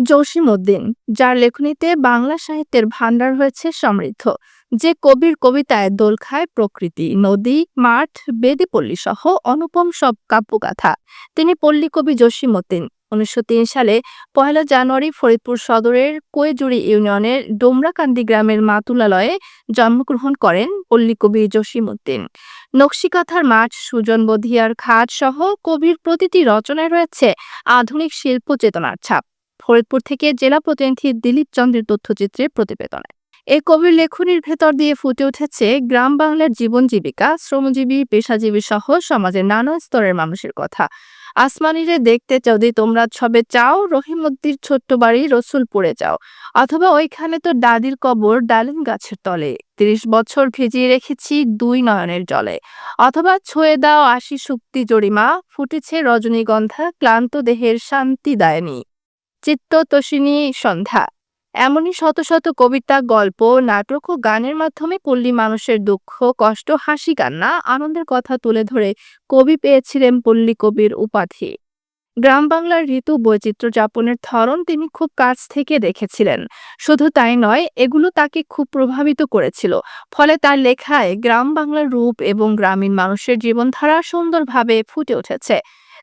জসিম উদ্দিন যার লেখনীতে বাংলা সাহিত্যের ভাণ্ডার হয়েছে সমৃদ্ধ, যে কবির কবিতায় দোল খায় প্রকৃতি, নদী, মাঠ বেদিপল্লী সহ অনুপম সব কাব্যগাথা। তিনি পল্লী কবি জসিম উদ্দিন উনিশশো সালে পয়লা জানুয়ারি ফরিদপুর সদরের কোয়েজুড়ি ইউনিয়নের ডোমরাকান্দি গ্রামের মাতুলালয়ে জন্মগ্রহণ করেন পল্লী কবি জসিম উদ্দিন নকশিকাথার মাঠ, সুজন বধিয়ার খাট সহ কবির প্রতিটি রচনায় রয়েছে আধুনিক শিল্প চেতনার ছাপ। ফরিদপুর থেকে জেলা প্রতিনিধি দিলীপ চন্দ্রের তথ্যচিত্রের প্রতিবেদনে। এই কবির লেখনীর ভেতর দিয়ে ফুটে উঠেছে গ্রাম বাংলার জীবন জীবিকা, শ্রমজীবী, পেশাজীবী সহ সমাজের নানা স্তরের মানুষের কথা। আসমানিরে দেখতে যদি তোমরা ছবে চাও, রহিমদ্দির ছোট্ট বাড়ি রসুলপুরে যাও। অথবা ওইখানে তো দাদির কবর ডালিম গাছের তলে। তিরিশ বছর ভিজিয়ে রেখেছি দুই নয়নের জলে। অথবা ছুঁয়ে দাও আশি শুক্তি জরিমা, ফুটেছে রজনীগন্ধা, ক্লান্ত দেহের শান্তি দায়নি। চিত্ততোষিনী সন্ধ্যা। এমনই শত শত কবিতা, গল্প, নাটক ও গানের মাধ্যমে পল্লী মানুষের দুঃখ, কষ্ট, হাসি, কান্না, আনন্দের কথা তুলে ধরে কবি পেয়েছিলেন পল্লী কবির উপাধি। গ্রাম বাংলার ঋতু বৈচিত্র্য যাপনের ধরন তিনি খুব কাছ থেকে দেখেছিলেন। শুধু তাই নয়, এগুলো তাকে খুব প্রভাবিত করেছিল। ফলে তার লেখায় গ্রাম বাংলার রূপ এবং গ্রামীণ মানুষের জীবনধারা সুন্দরভাবে ফুটে উঠেছে।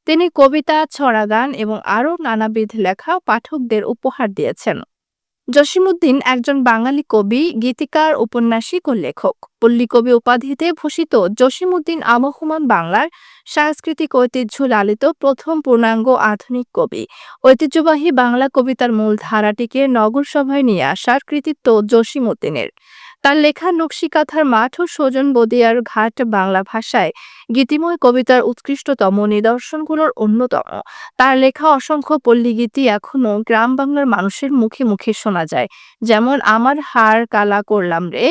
তিনি কবিতা ছড়া গান এবং আরও নানাবিধ লেখা পাঠকদের উপহার দিয়েছেন। জসিমউদ্দিন একজন বাঙালি কবি, গীতিকার, উপন্যাসিক ও লেখক। পল্লী কবি উপাধিতে ভূষিত জসিমউদ্দিন আবহমান বাংলার সাংস্কৃতিক ঐতিহ্য লালিত প্রথম পূর্ণাঙ্গ আধুনিক কবি। ঐতিহ্যবাহী বাংলা কবিতার মূল ধারাটিকে নগর সভায় নিয়ে আসার কৃতিত্ব জসিমউদ্দিনের। তার লেখা নকশিকাথার মাঠ ও সজন বদিয়ার ঘাট বাংলা ভাষায়। গীতিময় কবিতার উৎকৃষ্টতম নিদর্শনগুলোর অন্যতম। তার লেখা অসংখ্য পল্লীগীতি এখনও গ্রাম বাংলার মানুষের মুখে মুখে শোনা যায়। যেমন, আমার হার কালা করলাম রে,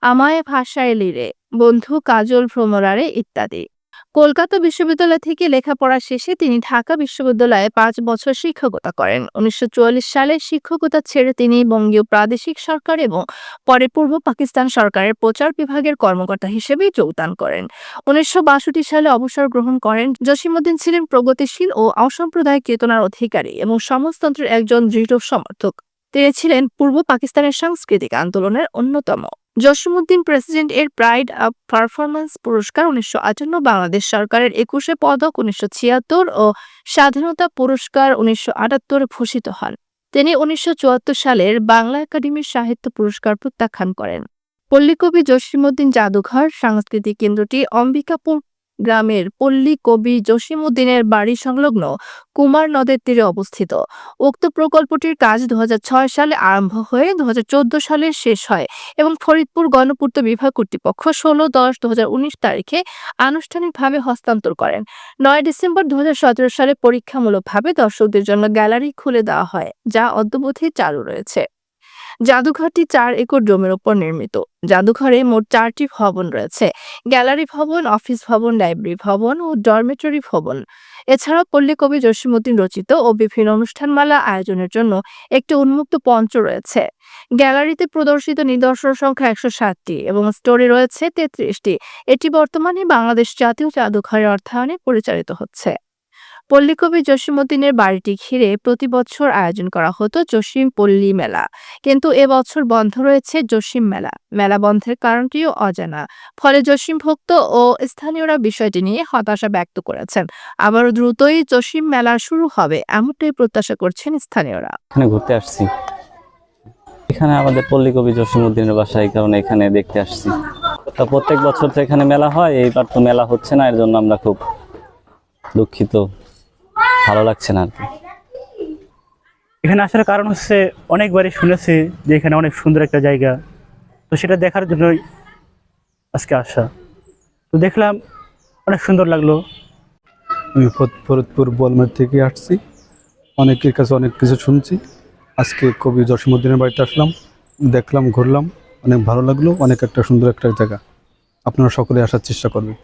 আমায় ভাষায় লিরে বন্ধু কাজল ভ্রমরারে, ইত্যাদি। কলকাতা বিশ্ববিদ্যালয় থেকে লেখাপড়া শেষে তিনি ঢাকা বিশ্ববিদ্যালয়ে পাঁচ বছর শিক্ষকতা করেন। উনিশশো সালে শিক্ষকতা ছেড়ে তিনি বঙ্গীয় প্রাদেশিক সরকার এবং পরে পূর্ব পাকিস্তান সরকারের প্রচার বিভাগের কর্মকর্তা হিসেবে যোগদান করেন। উনিশশো বাষট্টি সালে অবসর গ্রহণ করেন। জসিমউদ্দিন ছিলেন প্রগতিশীল ও অসাম্প্রদায়িক চেতনার অধিকারী এবং সমাজতন্ত্রের একজন দৃঢ় সমর্থক। তিনি ছিলেন পূর্ব পাকিস্তানের সাংস্কৃতিক আন্দোলনের অন্যতম জসিমউদ্দিন প্রেসিডেন্ট এর প্রাইড অব পারফরমেন্স পুরস্কার উনিশশো আটান্ন বাংলাদেশ সরকারের একুশে পদক উনিশশো ছিয়াত্তর ও স্বাধীনতা পুরস্কার উনিশশো আটাত্তরে ভূষিত হন। তিনি উনিশশো চুয়াত্তর সালের বাংলা একাডেমির সাহিত্য পুরস্কার প্রত্যাখ্যান করেন। পল্লীকবি জসিমুদ্দিন জাদুঘর, সাংস্কৃতিক কেন্দ্রটি অম্বিকাপুর গ্রামের পল্লী কবি জসিমউদ্দিনের বাড়ি সংলগ্ন কুমার নদের তীরে অবস্থিত। উক্ত প্রকল্পটির কাজ দু হাজার ছয় সালে আরম্ভ হয়ে দু হাজার চোদ্দ সালে শেষ হয় এবং ফরিদপুর গণপূর্ত বিভাগ কর্তৃপক্ষ ষোলো দশ দু তারিখে আনুষ্ঠানিকভাবে হস্তান্তর করেন। নয় ডিসেম্বর দু হাজার সতেরো সালে পরীক্ষামূলকভাবে দর্শকদের জন্য গ্যালারি খুলে দেওয়া হয়, যা অদ্যবধি চালু রয়েছে। জাদুঘরটি চার একর জমির ওপর নির্মিত। জাদুঘরে মোট চারটি ভবন রয়েছে। গ্যালারি ভবন, অফিস ভবন, লাইব্রেরি ভবন ও ডরমেটরি ভবন। এছাড়াও পল্লী কবি জসিমুদ্দিন রচিত ও বিভিন্ন অনুষ্ঠানমালা আয়োজনের জন্য একটি উন্মুক্ত মঞ্চ রয়েছে। গ্যালারিতে প্রদর্শিত নিদর্শন সংখ্যা একশো সাতটি এবং স্টোরে রয়েছে তেত্রিশটি। এটি বর্তমানে বাংলাদেশ জাতীয় জাদুঘরের অর্থায়নে পরিচালিত হচ্ছে। পল্লীকবি জসিমউদ্দিনের বাড়িটি ঘিরে প্রতি বছর আয়োজন করা হতো জসীম পল্লী মেলা। কিন্তু এবছর বন্ধ রয়েছে জসীম মেলা। মেলা বন্ধের কারণটিও অজানা। ফলে জসীম ভক্ত ও স্থানীয়রা বিষয়টি নিয়ে হতাশা ব্যক্ত করেছেন। আবার দ্রুতই জসীম মেলা শুরু হবে এমনটাই প্রত্যাশা করছেন স্থানীয়রা। এখানে ঘুরতে আসছি। এখানে আমাদের পল্লী কবি জসিমউদ্দিনের বাসা এই কারণে এখানে দেখতে আসছি। তা প্রত্যেক বছর তো এখানে মেলা হয়, এইবার তো মেলা হচ্ছে না, এর জন্য আমরা খুব দুঃখিত। ভালো লাগছে না আর কি। এখানে আসার কারণ হচ্ছে অনেকবারই শুনেছি যে এখানে অনেক সুন্দর একটা জায়গা। তো সেটা দেখার জন্যই আজকে আসা। তো দেখলাম অনেক সুন্দর লাগল। আমি ফরিদপুর বলমের থেকে আসছি। অনেকের কাছে অনেক কিছু শুনছি। আজকে কবি জসীমউদ্দিনের বাড়িতে আসলাম দেখলাম ঘুরলাম অনেক ভালো লাগল অনেক একটা সুন্দর একটা জায়গা। আপনারা সকলে আসার চেষ্টা করবেন।